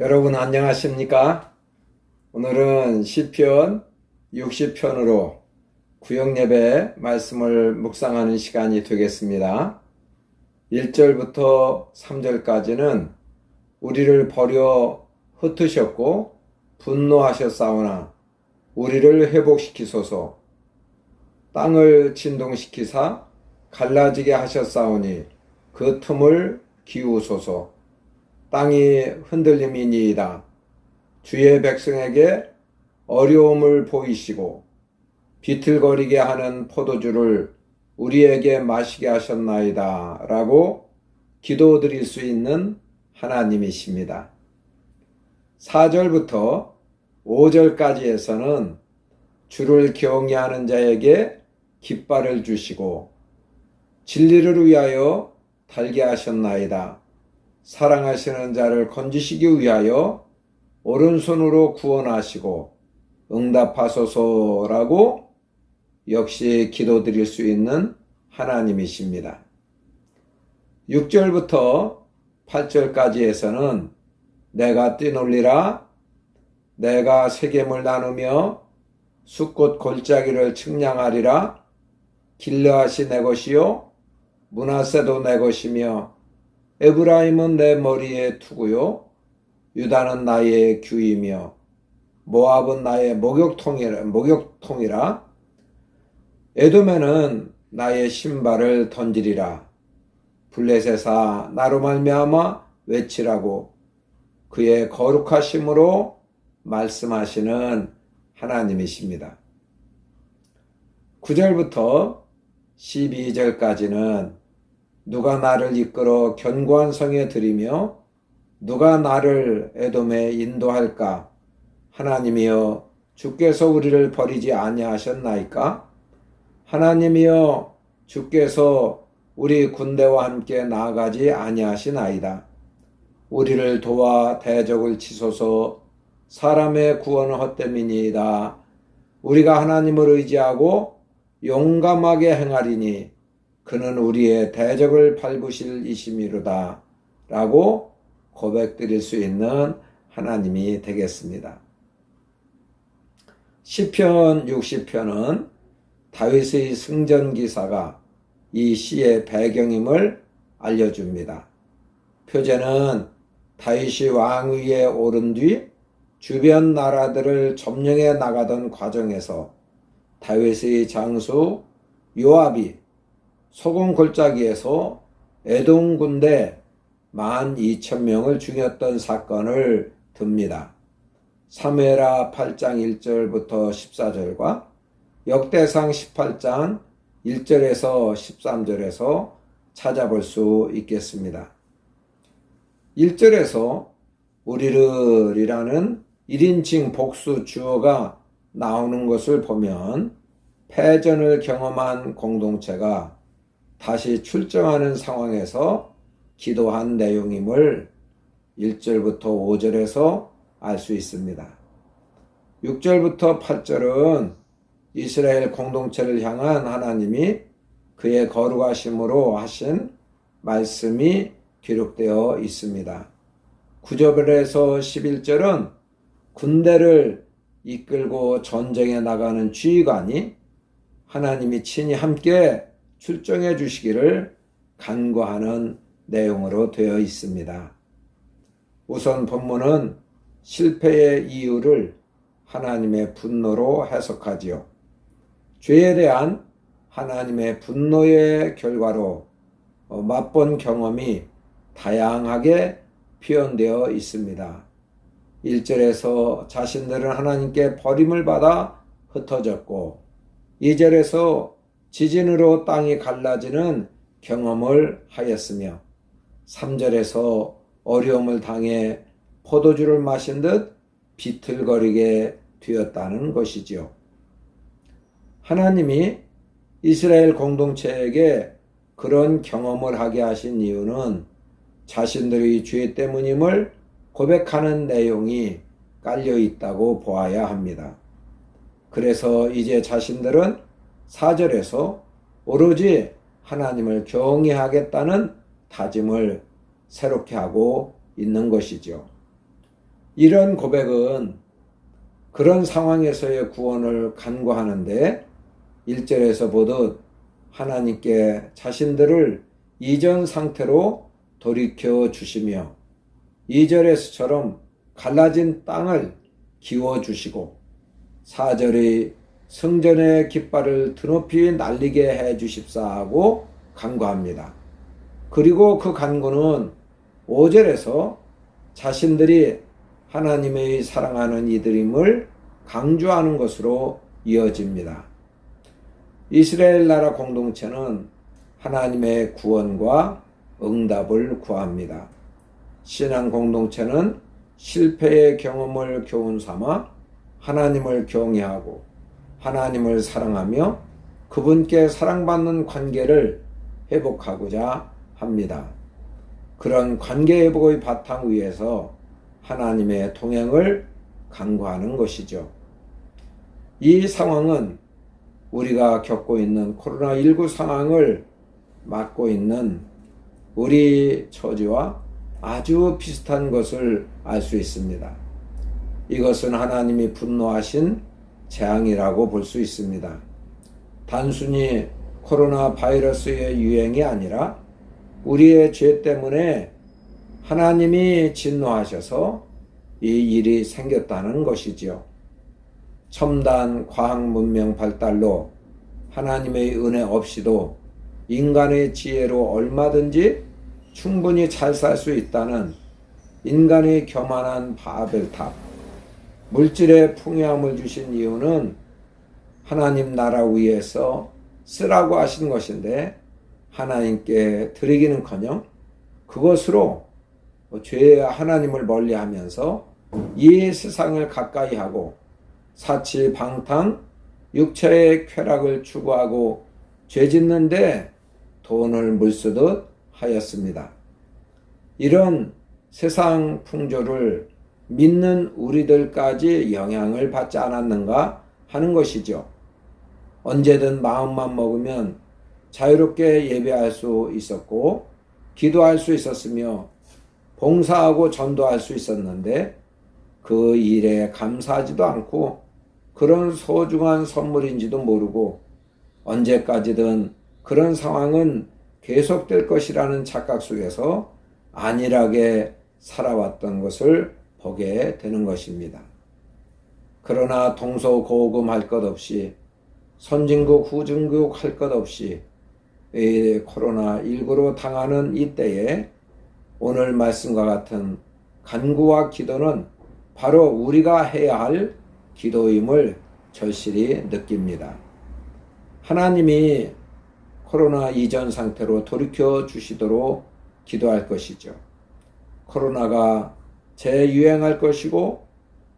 여러분 안녕하십니까? 오늘은 시편 60편으로 구역예배 말씀을 묵상하는 시간이 되겠습니다. 1절부터 3절까지는 우리를 버려 흩으셨고 분노하셨사오나 우리를 회복시키소서 땅을 진동시키사 갈라지게 하셨사오니 그 틈을 기우소서 땅이 흔들림이니이다. 주의 백성에게 어려움을 보이시고 비틀거리게 하는 포도주를 우리에게 마시게 하셨나이다. 라고 기도 드릴 수 있는 하나님이십니다. 4절부터 5절까지에서는 주를 경외하는 자에게 깃발을 주시고 진리를 위하여 달게 하셨나이다. 사랑하시는 자를 건지시기 위하여 오른손으로 구원하시고 응답하소서라고 역시 기도드릴 수 있는 하나님이십니다. 6절부터 8절까지에서는 내가 뛰놀리라 내가 세겜을 나누며 숫꽃 골짜기를 측량하리라 길르앗이 내 것이요 문하세도 내 것이며 에브라임은 내 머리에 투구요. 유다는 나의 규이며 모압은 나의 목욕통이라, 목욕통이라. 에돔에는 나의 신발을 던지리라. 블레셋아 나로 말미암아 외치라고 그의 거룩하심으로 말씀하시는 하나님이십니다. 9절부터 12절까지는 누가 나를 이끌어 견고한 성에 들이며 누가 나를 에돔에 인도할까? 하나님이여 주께서 우리를 버리지 아니하셨나이까? 하나님이여 주께서 우리 군대와 함께 나아가지 아니하시나이다. 우리를 도와 대적을 치소서 사람의 구원은 헛됨이니이다. 우리가 하나님을 의지하고 용감하게 행하리니 그는 우리의 대적을 밟으실 이심이로다. 라고 고백드릴 수 있는 하나님이 되겠습니다. 시편 60편은 다윗의 승전 기사가 이 시의 배경임을 알려줍니다. 표제는 다윗이 왕위에 오른 뒤 주변 나라들을 점령해 나가던 과정에서 다윗의 장수 요압이 소금 골짜기에서 에돔 군대 12,000명을 죽였던 사건을 듭니다. 사무엘하 8장 1절부터 14절과 역대상 18장 1절에서 13절에서 찾아볼 수 있겠습니다. 1절에서 우리를이라는 1인칭 복수 주어가 나오는 것을 보면 패전을 경험한 공동체가 다시 출정하는 상황에서 기도한 내용임을 1절부터 5절에서 알 수 있습니다. 6절부터 8절은 이스라엘 공동체를 향한 하나님이 그의 거룩하심으로 하신 말씀이 기록되어 있습니다. 9절에서 11절은 군대를 이끌고 전쟁에 나가는 지휘관이 하나님이 친히 함께 출정해 주시기를 간구하는 내용으로 되어 있습니다. 우선 본문은 실패의 이유를 하나님의 분노로 해석하지요. 죄에 대한 하나님의 분노의 결과로 맛본 경험이 다양하게 표현되어 있습니다. 1절에서 자신들은 하나님께 버림을 받아 흩어졌고 2절에서 지진으로 땅이 갈라지는 경험을 하였으며 3절에서 어려움을 당해 포도주를 마신 듯 비틀거리게 되었다는 것이지요. 하나님이 이스라엘 공동체에게 그런 경험을 하게 하신 이유는 자신들의 죄 때문임을 고백하는 내용이 깔려 있다고 보아야 합니다. 그래서 이제 자신들은 4절에서 오로지 하나님을 경외하겠다는 다짐을 새롭게 하고 있는 것이죠. 이런 고백은 그런 상황에서의 구원을 간구하는데 1절에서 보듯 하나님께 자신들을 이전 상태로 돌이켜 주시며 2절에서처럼 갈라진 땅을 기워 주시고 4절의 성전의 깃발을 드높이 날리게 해 주십사 하고 간구합니다. 그리고 그 간구는 5절에서 자신들이 하나님의 사랑하는 이들임을 강조하는 것으로 이어집니다. 이스라엘 나라 공동체는 하나님의 구원과 응답을 구합니다. 신앙 공동체는 실패의 경험을 교훈 삼아 하나님을 경외하고 하나님을 사랑하며 그분께 사랑받는 관계를 회복하고자 합니다. 그런 관계 회복의 바탕 위에서 하나님의 동행을 강구하는 것이죠. 이 상황은 우리가 겪고 있는 코로나19 상황을 맡고 있는 우리 처지와 아주 비슷한 것을 알 수 있습니다. 이것은 하나님이 분노하신 재앙이라고 볼 수 있습니다. 단순히 코로나 바이러스의 유행이 아니라 우리의 죄 때문에 하나님이 진노하셔서 이 일이 생겼다는 것이지요. 첨단 과학 문명 발달로 하나님의 은혜 없이도 인간의 지혜로 얼마든지 충분히 잘 살 수 있다는 인간의 교만한 바벨탑, 물질의 풍요함을 주신 이유는 하나님 나라 위에서 쓰라고 하신 것인데 하나님께 드리기는커녕 그것으로 죄의 하나님을 멀리하면서 이 세상을 가까이 하고 사치 방탕 육체의 쾌락을 추구하고 죄 짓는데 돈을 물쓰듯 하였습니다. 이런 세상 풍조를 믿는 우리들까지 영향을 받지 않았는가 하는 것이죠. 언제든 마음만 먹으면 자유롭게 예배할 수 있었고, 기도할 수 있었으며, 봉사하고 전도할 수 있었는데, 그 일에 감사하지도 않고, 그런 소중한 선물인지도 모르고, 언제까지든 그런 상황은 계속될 것이라는 착각 속에서 안일하게 살아왔던 것을 보게 되는 것입니다. 그러나 동서고금 할 것 없이 선진국 후진국 할 것 없이 코로나19로 당하는 이때에 오늘 말씀과 같은 간구와 기도는 바로 우리가 해야 할 기도임을 절실히 느낍니다. 하나님이 코로나 이전 상태로 돌이켜 주시도록 기도할 것이죠. 코로나가 재유행할 것이고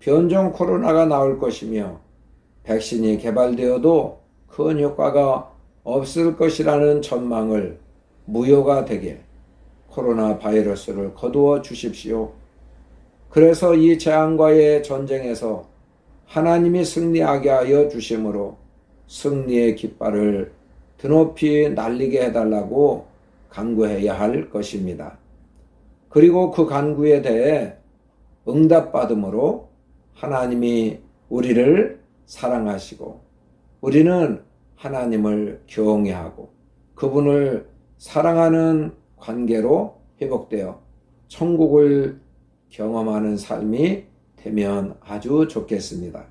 변종 코로나가 나올 것이며 백신이 개발되어도 큰 효과가 없을 것이라는 전망을 무효가 되게 코로나 바이러스를 거두어 주십시오. 그래서 이 재앙과의 전쟁에서 하나님이 승리하게 하여 주심으로 승리의 깃발을 드높이 날리게 해달라고 간구해야 할 것입니다. 그리고 그 간구에 대해 응답받음으로 하나님이 우리를 사랑하시고 우리는 하나님을 경외하고 그분을 사랑하는 관계로 회복되어 천국을 경험하는 삶이 되면 아주 좋겠습니다.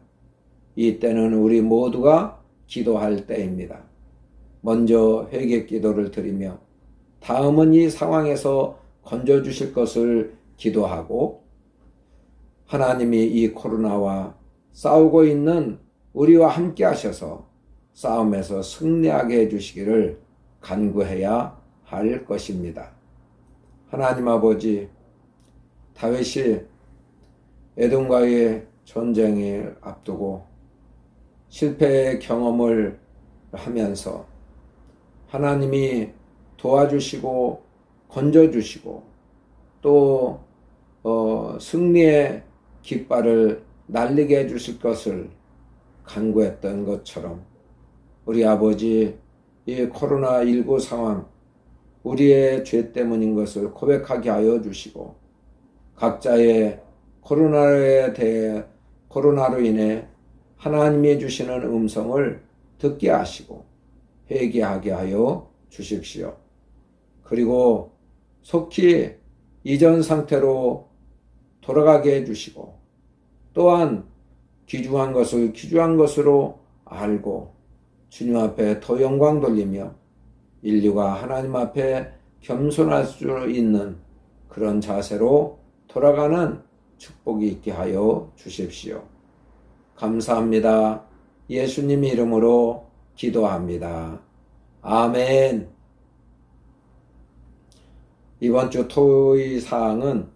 이 때는 우리 모두가 기도할 때입니다. 먼저 회개 기도를 드리며 다음은 이 상황에서 건져 주실 것을 기도하고 하나님이 이 코로나와 싸우고 있는 우리와 함께 하셔서 싸움에서 승리하게 해주시기를 간구해야 할 것입니다. 하나님 아버지, 다윗이 에돔과의 전쟁을 앞두고 실패의 경험을 하면서 하나님이 도와주시고 건져주시고 또 어, 승리의 깃발을 날리게 해주실 것을 간구했던 것처럼 우리 아버지 이 코로나19 상황 우리의 죄 때문인 것을 고백하게 하여 주시고 각자의 코로나에 대해 코로나로 인해 하나님이 주시는 음성을 듣게 하시고 회개하게 하여 주십시오. 그리고 속히 이전 상태로 돌아가게 해주시고 또한 귀중한 것을 귀중한 것으로 알고 주님 앞에 더 영광 돌리며 인류가 하나님 앞에 겸손할 수 있는 그런 자세로 돌아가는 축복이 있게 하여 주십시오. 감사합니다. 예수님 이름으로 기도합니다. 아멘. 이번 주 토의 사항은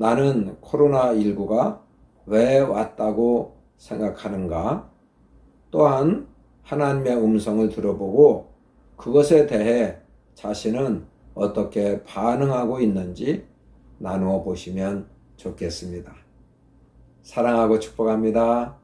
나는 코로나19가 왜 왔다고 생각하는가? 또한 하나님의 음성을 들어보고 그것에 대해 자신은 어떻게 반응하고 있는지 나누어 보시면 좋겠습니다. 사랑하고 축복합니다.